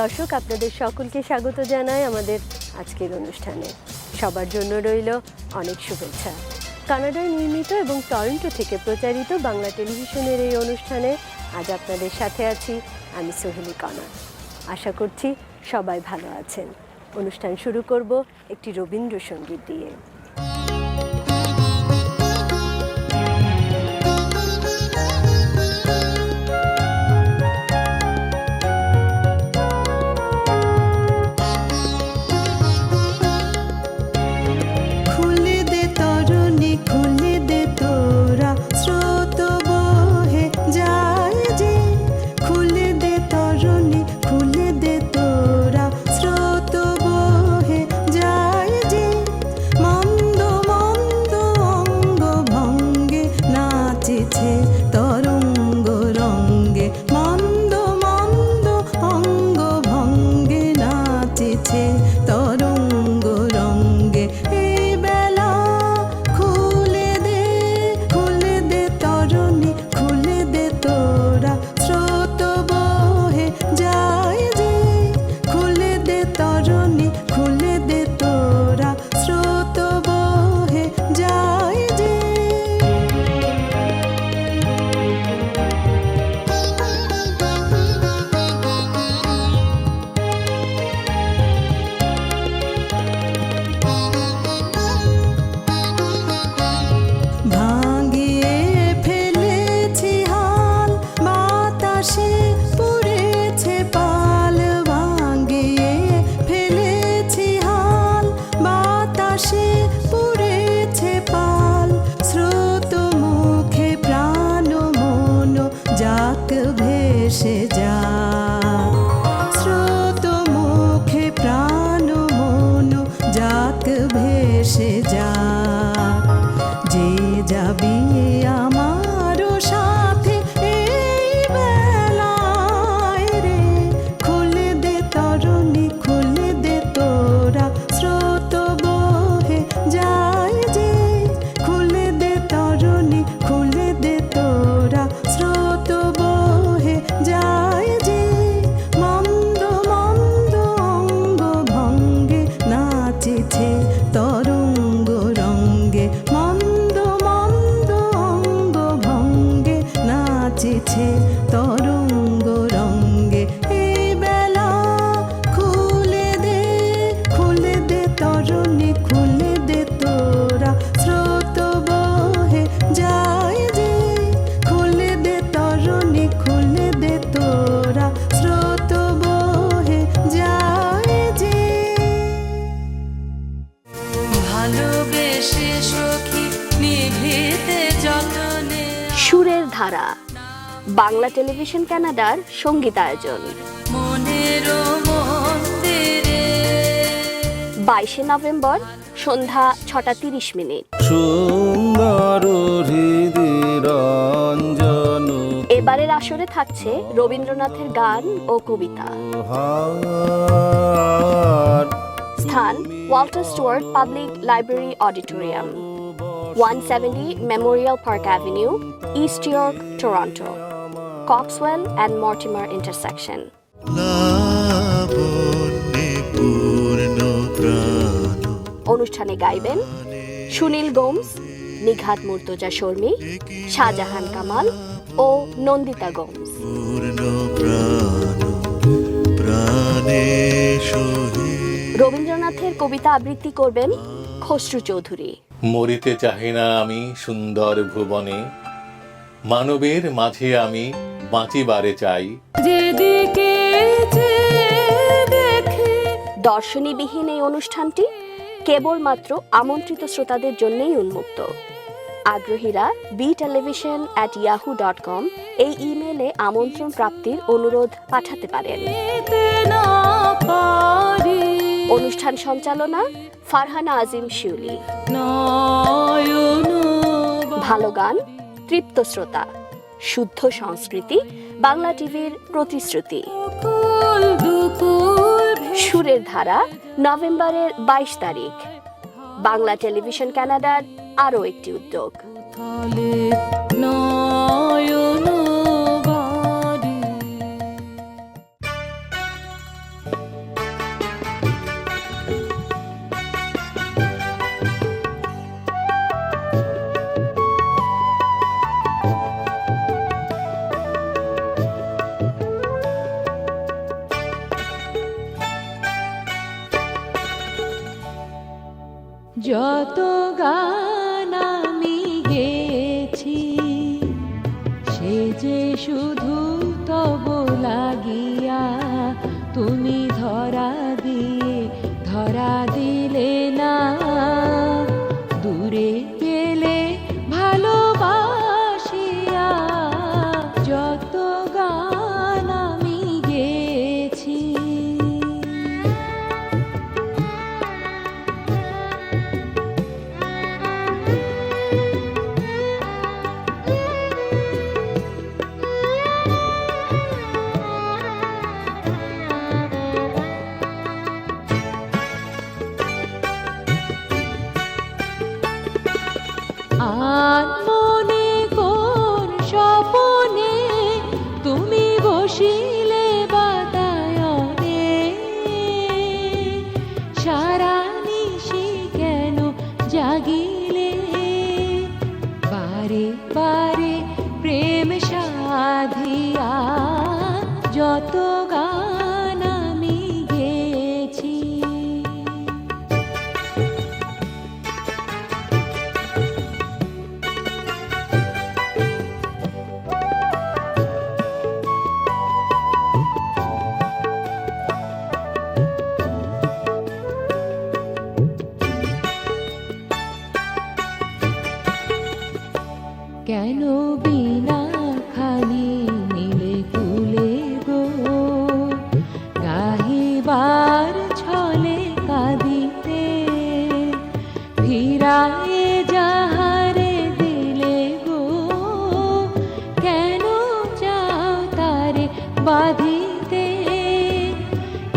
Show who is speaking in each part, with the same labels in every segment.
Speaker 1: দর্শক, আপনাদের সকলকে স্বাগত জানাই আমাদের আজকের অনুষ্ঠানে। সবার জন্য রইল অনেক শুভেচ্ছা। কানাডায় নির্মিত এবং টরন্টো থেকে প্রচারিত বাংলা টেলিভিশনের এই অনুষ্ঠানে আজ আপনাদের সাথে আছি আমি সোহেলি কণা আশা করছি সবাই ভালো আছেন। অনুষ্ঠান শুরু করব একটি রবীন্দ্রসঙ্গীত দিয়ে।
Speaker 2: টেলিভিশন কানাডার সঙ্গীতায়োজন বাইশে নভেম্বর সন্ধ্যা ছটা তিরিশ মিনিট।
Speaker 3: সুন্দর
Speaker 2: এবারের আসরে থাকছে রবীন্দ্রনাথের গান ও কবিতা। স্থান Walter Stewart public library auditorium. One seventy memorial park avenue east York intersection
Speaker 4: লাবণ্যে পূর্ণ প্রাণ
Speaker 2: অনুষ্ঠানে গাইবেন সুনীল গোমস, নিঘাত মুর্তজা শর্মী, শাহজাহান কামাল ও নন্দিতা গোমস। রবীন্দ্রনাথের কবিতা আবৃত্তি করবেন খসরু চৌধুরী।
Speaker 5: মরিতে চাহি না আমি সুন্দর ভুবনে, মানবের মাঝে আমি বাঁচিবারে চাই।
Speaker 6: যেদিকে
Speaker 2: দর্শনীবিহীন এই অনুষ্ঠানটি কেবলমাত্র আমন্ত্রিত শ্রোতাদের জন্যই উন্মুক্ত। আগ্রহীরা B television at Yahoo dot com এই ইমেলে আমন্ত্রণ প্রাপ্তির অনুরোধ পাঠাতে পারেন। অনুষ্ঠান সঞ্চালনা ফারহানা আজিম শিউলি। ভালো গান তৃপ্ত শ্রোতা। শুদ্ধ সংস্কৃতি, বাংলা টিভির প্রতিশ্রুতি। সুরের ধারা, নভেম্বরের বাইশ তারিখ। বাংলা টেলিভিশন কানাডার আরও একটি উদ্যোগ।
Speaker 7: যত গান গাহিবার ছলে কাঁদিতে, ফিরায়ে যাহারে দিলে গো, কেন যাও তারে বাঁধিতে?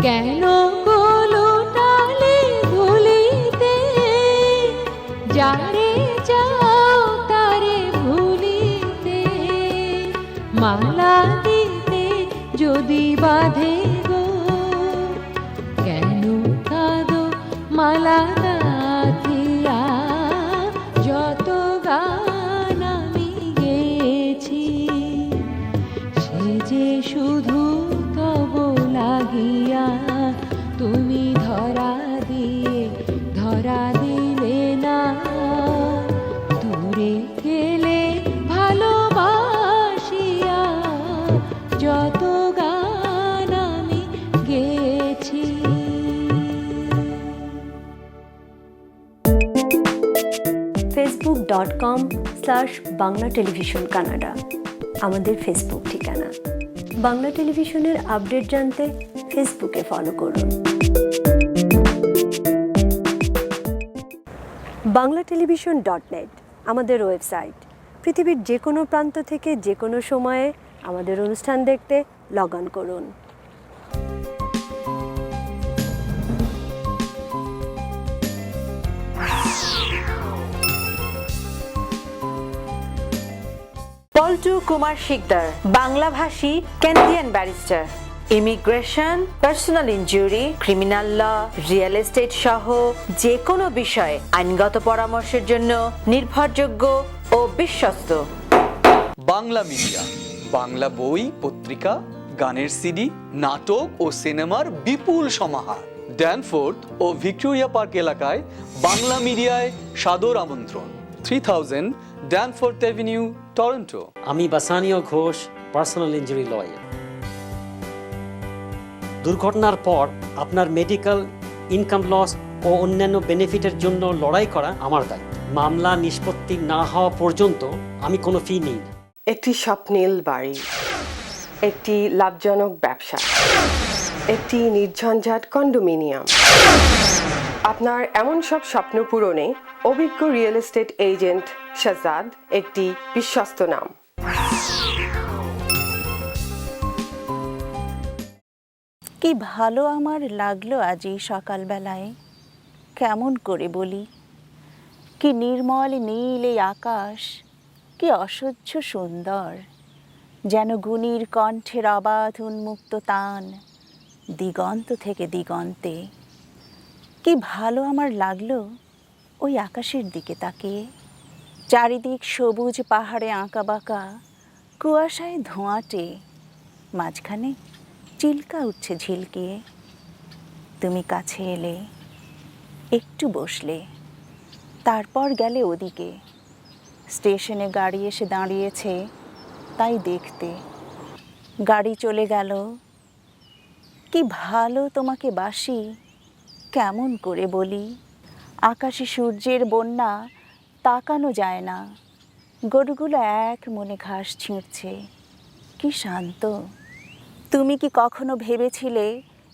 Speaker 7: কেন গোলটালে ভুলিতে যারে যাও তারে ভুলিতে, মালা দিতে যদি বাঁধে গেলে ভালোবাসিয়া, যত আমি গেছি
Speaker 8: Facebook dot com slash Bangla television Canada আমাদের ফেসবুক ঠিকানা। বাংলা টেলিভিশনের আপডেট জানতে ফেসবুকে ফলো করুন। বাংলা টেলিভিশন ডট নেট আমাদের ওয়েবসাইট। পৃথিবীর যে কোনো প্রান্ত থেকে যে কোনো সময়ে আমাদের অনুষ্ঠান দেখতে লগ অন করুন।
Speaker 9: পল্টু কুমার শিকদার, বাংলাভাষী Canadian barrister immigration personal injury criminal law real estate সহ যে কোনো বিষয়ে আইনগত পরামর্শের জন্য নির্ভরযোগ্য ও বিশ্বস্ত।
Speaker 10: বাংলা মিডিয়া বাংলা বই পত্রিকা গানের সিডি নাটক ও সিনেমার বিপুল সমাহার। ড্যানফোর্থ ও ভিক্টোরিয়া পার্ক এলাকায় বাংলা মিডিয়ায় সাদর আমন্ত্রণ। Three thousand Danforth avenue Toronto.
Speaker 11: আমি বাসানীয় ঘোষ পার্সোনাল ইঞ্জুরি লয়ার। দুর্ঘটনার পর আপনার মেডিকেল ইনকাম লস ও অন্যান্য বেনিফিটের জন্য লড়াই করা আমার দায়িত্ব। মামলা নিষ্পত্তি না হওয়া পর্যন্ত আমি কোনো ফি নিই। না
Speaker 12: একটি স্বপ্নীল বাড়ি, একটি লাভজনক ব্যবসা, একটি নির্ঝঞ্ঝাট কন্ডোমিনিয়াম। আপনার এমন সব স্বপ্ন পূরণে অভিজ্ঞ রিয়েল এস্টেট এজেন্ট শাজাদ একটি বিশ্বস্ত নাম।
Speaker 13: কি ভালো আমার লাগল আজ এই সকালবেলায়? কেমন করে বলি? কি নির্মল নীল এই আকাশ, কি অসহ্য সুন্দর, যেন গুণীর কণ্ঠের অবাধ উন্মুক্ত তান, দিগন্ত থেকে দিগন্তে। কি ভালো আমার লাগল ওই আকাশের দিকে তাকিয়ে চারিদিক সবুজ পাহাড়ে আঁকা বাঁকা, কুয়াশায় ধোঁয়াটে, মাঝখানে চিল্কা উঠছে ঝিলকিয়ে। তুমি কাছে এলে, একটু বসলে,
Speaker 14: তারপর গেলে ওদিকে। স্টেশনে গাড়ি এসে দাঁড়িয়েছে, তাই দেখতে। গাড়ি চলে গেল। কি ভালো তোমাকে বাসি, কেমন করে বলি। আকাশে সূর্যের বন্যা, তাকানো যায় না। গরুগুলো এক মনে ঘাস ছিঁড়ছে। কি শান্ত। তুমি কি কখনো ভেবেছিলে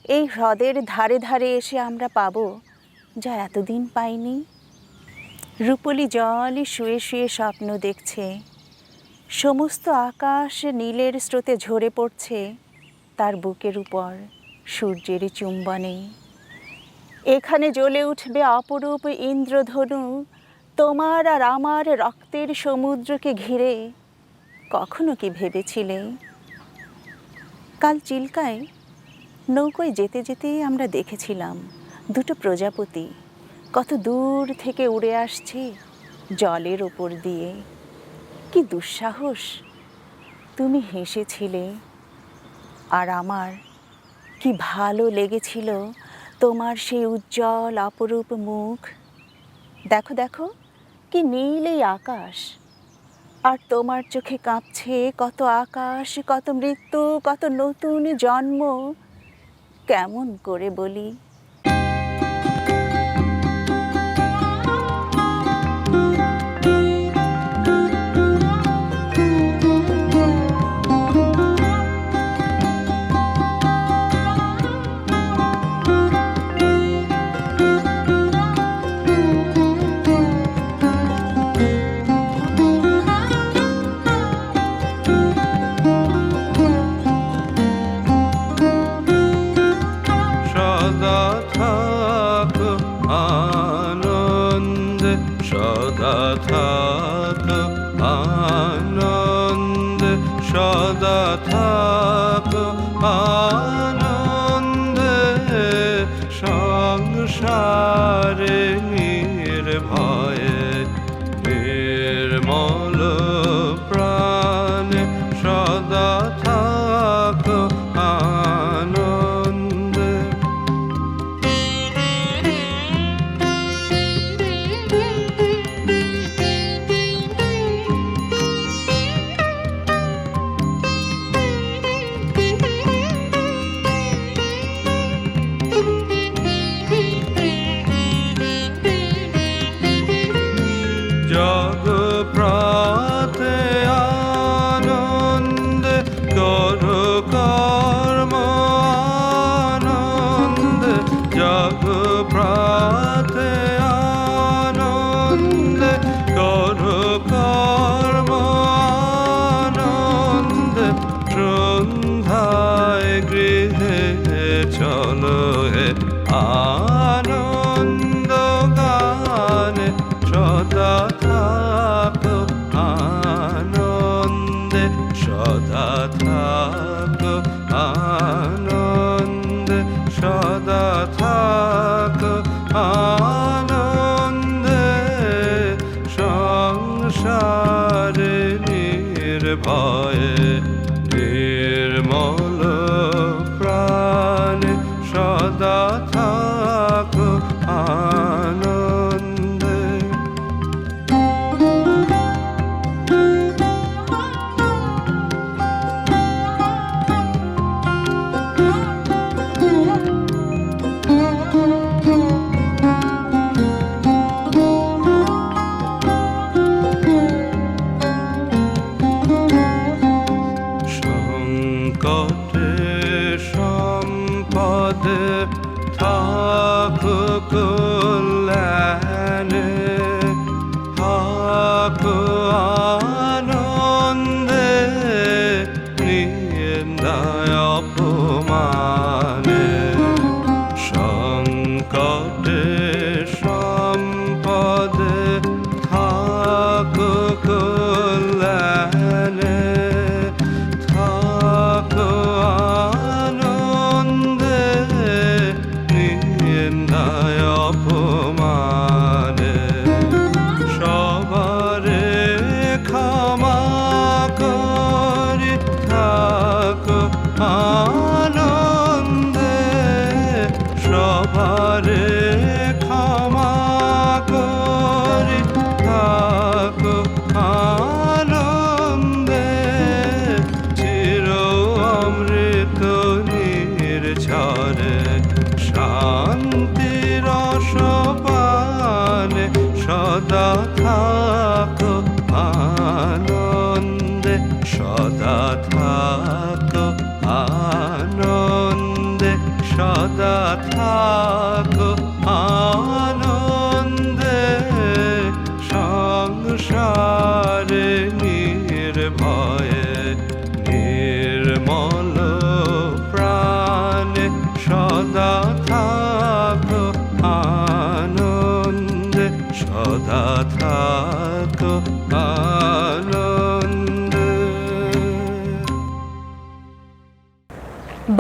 Speaker 14: এই হ্রদের ধারে ধারে এসে আমরা পাবো, যা এতদিন পাইনি? রূপলি জলই শুয়ে শুয়ে স্বপ্ন দেখছে। সমস্ত আকাশ নীলের স্রোতে ঝরে পড়ছে তার বুকের উপর সূর্যের চুম্বনে। এখানে জ্বলে উঠবে অপরূপ ইন্দ্রধনু, তোমার আর আমার রক্তের সমুদ্রকে ঘিরে। কখনো কি ভেবেছিলে কাল চিল্কায় নৌকোয় যেতে যেতে আমরা দেখেছিলাম দুটো প্রজাপতি। কত দূর থেকে উড়ে আসছে জলের ওপর দিয়ে। কি দুঃসাহস! তুমি হেসেছিলে। আর আমার কি ভালো লেগেছিল তোমার সেই উজ্জ্বল অপরূপ মুখ। দেখো দেখো, কি নীল এই আকাশ। আর তোমার চোখে কাঁপছে কত আকাশ কত মৃত্যু কত নতুন জন্ম। কেমন করে বলি? भाए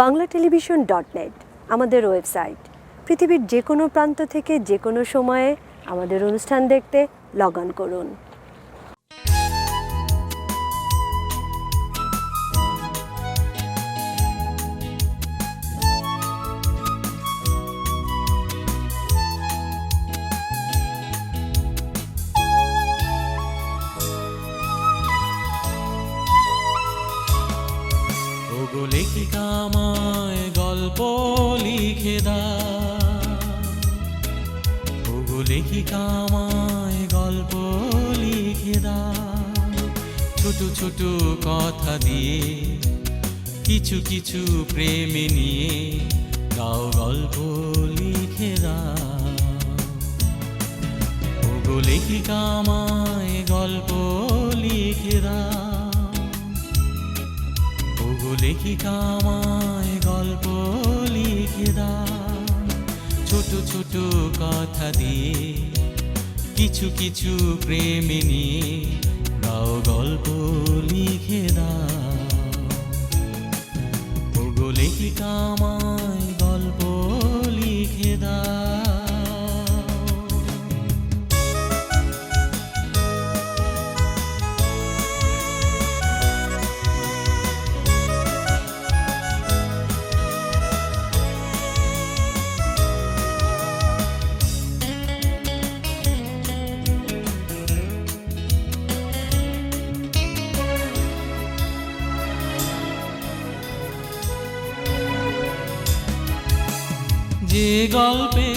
Speaker 8: বাংলা টেলিভিশন ডট নেট আমাদের ওয়েবসাইট। পৃথিবীর যে কোনো প্রান্ত থেকে যে কোনো সময়ে আমাদের অনুষ্ঠান দেখতে লগ অন করুন।
Speaker 15: কিছু কিছু প্রেমে নিয়ে গাও গল্প লিখে দাও। লেখিকা আমায় গল্প লিখে দাও। ওগো লেখিকা আমায় গল্প লিখে দাও। ছোট ছোট কথা দিয়ে কিছু কিছু প্রেমে নিয়ে গাও গল্প লিখে ওগো কামায় গল্প লিখে দাও? গল্পে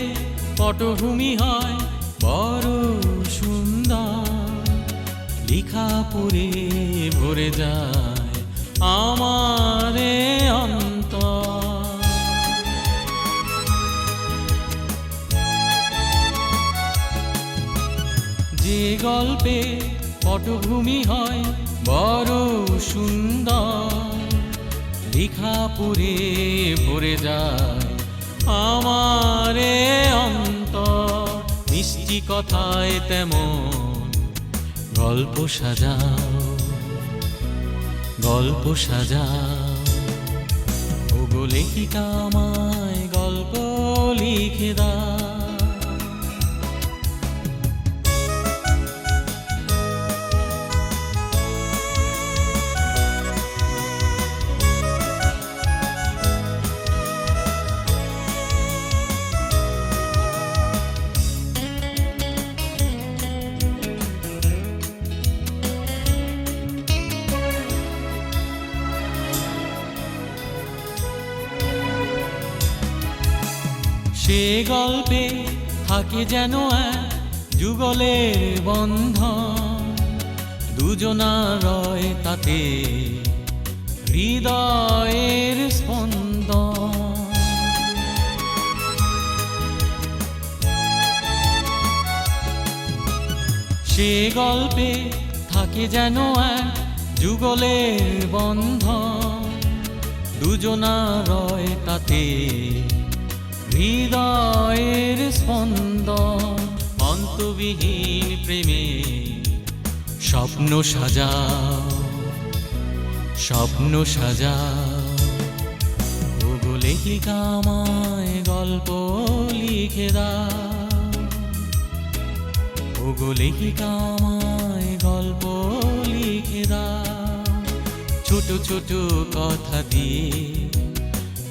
Speaker 15: পটভূমি হয় বড় সুন্দর। লেখা পড়ে ভরে যায় আমারে যে গল্পে পটভূমি হয় বড় সুন্দর লেখা পড়ে ভরে যায় আমারে অন্ত মিষ্টি কথায় তেমন গল্প সাজাও গল্প সাজাও। ওগো লেখিকা আমায় গল্প লিখে দাও। গল্পে থাকে যেন এক যুগলের বন্ধন। দুজনা রয় তাতে হৃদয়ের স্পন্দন। সে গল্পে থাকে যেন এক যুগলের বন্ধন। দুজনা রয় তাতে হৃদয়ের স্পন্দন, অন্তবিহীন প্রেমে স্বপ্ন সাজাও স্বপ্ন সাজাও। ওগো লেখিকা গল্প লিখে দাও। ওগো লেখিকা গল্প লিখে দাও। ছোট ছোট কথা দিয়ে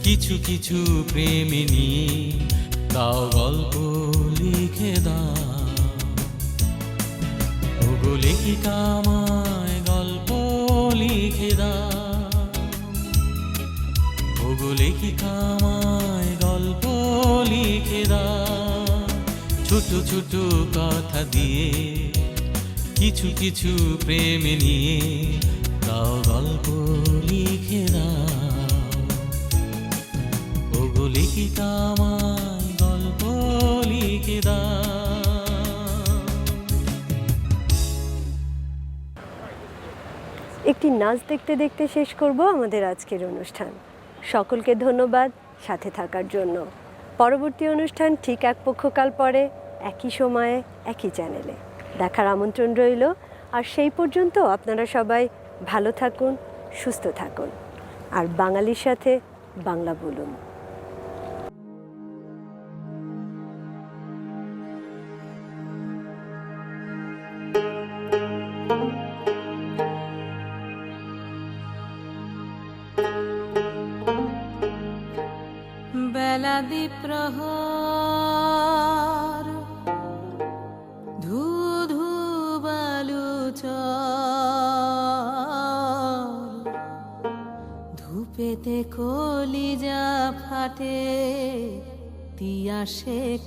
Speaker 15: কিছু কিছু প্রেমিনী তাও গল্প লিখে দাও। ওগো লেখিকা আমায় গল্প লিখে দাও। ওগো লেখিকা আমায় গল্প লিখে দাও। ছোট ছোট কথা দিয়ে কিছু কিছু প্রেম নিয়ে তাও গল্প লিখে দাও।
Speaker 1: একটি নাচ দেখতে দেখতে শেষ করব আমাদের আজকের অনুষ্ঠান। সকলকে ধন্যবাদ সাথে থাকার জন্য। পরবর্তী অনুষ্ঠান ঠিক এক পক্ষকাল পরে, একই সময়ে, একই চ্যানেলে। দেখার আমন্ত্রণ রইল, আর সেই পর্যন্ত আপনারা সবাই ভালো থাকুন, সুস্থ থাকুন। আর বাঙালির সাথে বাংলা বলুন।
Speaker 6: প্রহার। ধু ধু বালু ধূপেতে কলিজা ফাটে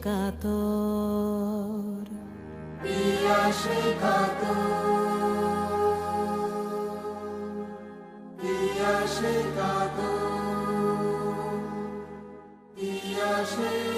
Speaker 6: কাতর। কাতর। কাতর। Hashem.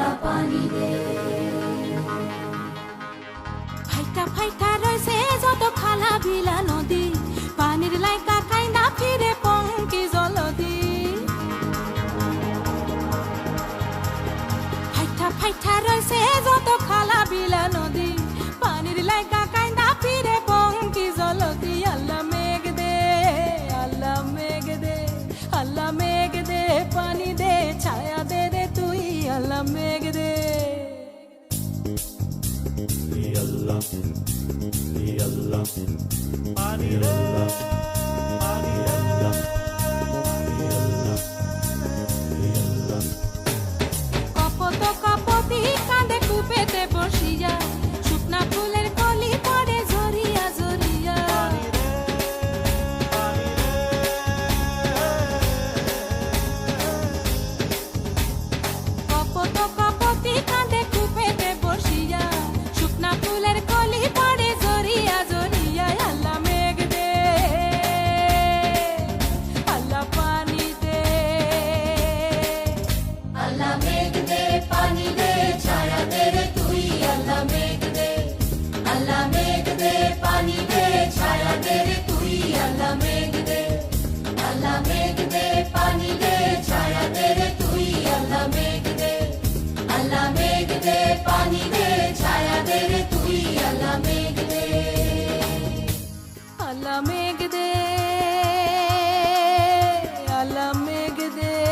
Speaker 6: la panidea. you. Gitme